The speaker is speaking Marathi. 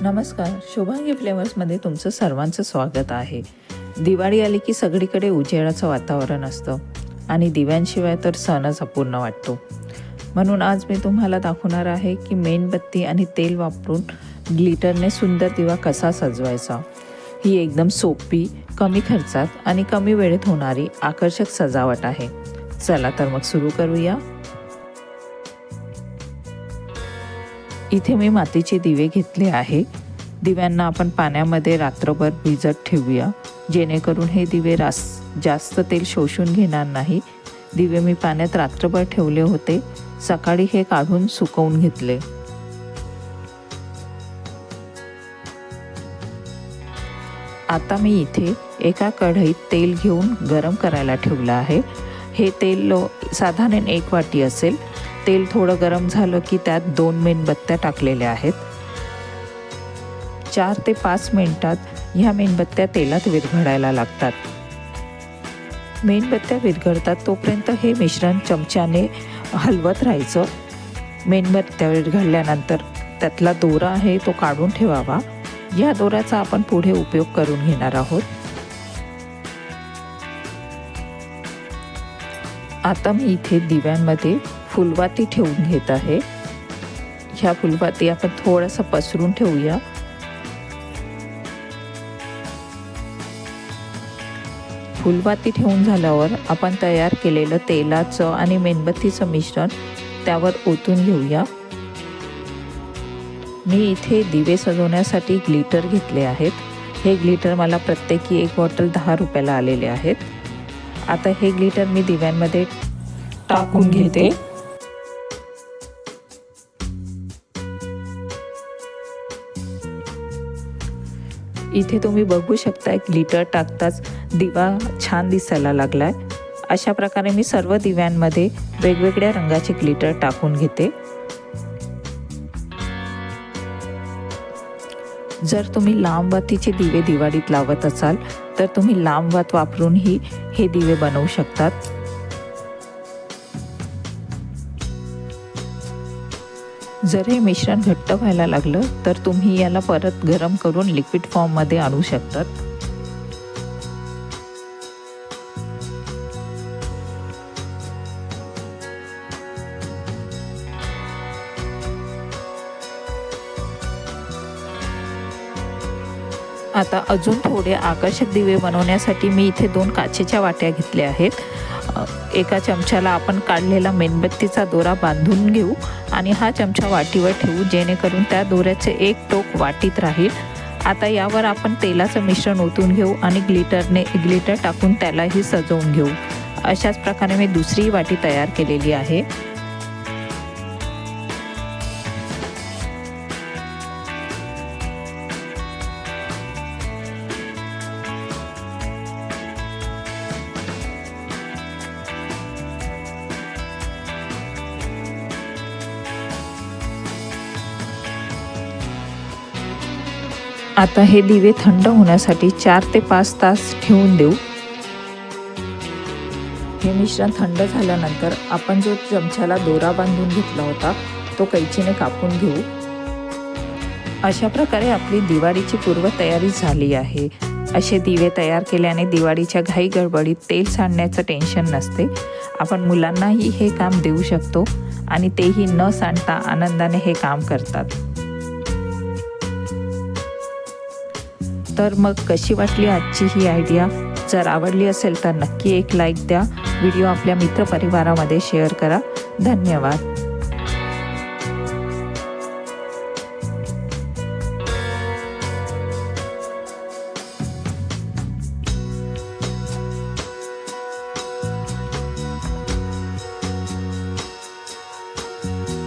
नमस्कार शुभांगी फ्लेवर्समध्ये तुमचं सर्वांचं स्वागत आहे. दिवाळी आली की सगळीकडे उजेडाचं वातावरण असतं आणि दिव्यांशिवाय तर सणच अपूर्ण वाटतो. म्हणून आज मी तुम्हाला दाखवणार आहे की मेणबत्ती आणि तेल वापरून ग्लिटरने सुंदर दिवा कसा सजवायचा. ही एकदम सोपी कमी खर्चात आणि कमी वेळेत होणारी आकर्षक सजावट आहे. चला तर मग सुरू करूया. इथे मी मातीचे दिवे घेतले आहे. दिव्यांना आपण पाण्यामध्ये रात्रभर भिजत ठेवूया. जेणेकरून हे दिवे रास जास्त तेल शोषून घेणार नाही. दिवे मी पाण्यात रात्रभर ठेवले होते. सकाळी हे काढून सुकवून घेतले. आता मी इथे एका कढईत तेल घेऊन गरम करायला ठेवलं आहे. हे तेल साधारण एक वाटी असेल. तेल थोडं गरम झालं की त्यात दोन मेणबत्त्या टाकलेल्या आहेत. चार ते पाच मिनटात ह्या मेणबत्त्या तेलात विरघडायला लागतात. मेणबत्त्या विरघडतात तोपर्यंत हे मिश्रण चमच्याने हलवत राहायचं. मेणबत्त्या विरघळल्यानंतर त्यातला दोरा आहे तो काढून ठेवावा. या दोऱ्याचा आपण पुढे उपयोग करून घेणार आहोत. आता मी इथे दिव्यांमध्ये फुलवाती ठेवून घेत आहे. ह्या फुलवाती आपण थोडंसं पसरून ठेवूया. फुलवाती ठेवून झाल्यावर आपण तयार केलेलं तेलाचं आणि मेणबत्तीचं मिश्रण त्यावर ओतून घेऊया. मी इथे दिवे सजवण्यासाठी ग्लिटर घेतले आहेत. हे ग्लिटर मला प्रत्येकी एक बॉटल दहा रुपयाला आलेले आहेत. आता हे ग्लिटर मी दिव्यांमध्ये टाकून घेते. इथे तुम्ही बघू शकता ग्लिटर टाकताच दिवा छान दिसायला लागलाय. अशा प्रकारे मी सर्व दिव्यांमध्ये वेगवेगळ्या रंगाचे ग्लिटर टाकून घेते. जर तुम्ही लांबवातीचे दिवे दिवाळीत लावत असाल तर तुम्ही लांबवात वापरूनही हे दिवे बनवू शकतात. जर हे मिश्रण घट्ट व्हायला लागलं तर तुम्ही याला परत गरम करून लिक्विड फॉर्ममध्ये आणू शकतात. आता अजून थोडे आकर्षक दिवे बनवण्यासाठी मी इथे दोन काचेच्या वाट्या घेतल्या आहेत. एका चमच्याला आपण काढलेला मेणबत्तीचा दोरा बांधून घेऊ आणि हा चमचा वाटीवर ठेवू जेणेकरून त्या दोऱ्याचे एक टोक वाटीत राहील. आता यावर आपण तेलाचं मिश्रण ओतून घेऊ आणि ग्लिटरने ग्लिटर टाकून त्यालाही सजवून घेऊ. अशाच प्रकारे मी दुसरी वाटी तयार केलेली आहे. आता हे दिवे थंड होण्यासाठी चार ते पाच तास ठेवून देऊ. हे मिश्रण थंड झाल्यानंतर आपण जो चमच्याला दोरा बांधून घेतला होता तो कैचीने कापून घेऊ. अशा प्रकारे आपली दिवाळीची पूर्वतयारी झाली आहे. असे दिवे तयार केल्याने दिवाळीच्या घाई गडबडीत तेल सांडण्याचं टेन्शन नसते. आपण मुलांनाही हे काम देऊ शकतो आणि तेही न सांडता आनंदाने हे काम करतात. तर मग कशी वाटली आजची ही आयडिया जर आवडली असेल तर नक्की एक लाईक द्या. व्हिडिओ आपल्या मित्रपरिवारामध्ये शेअर करा. धन्यवाद.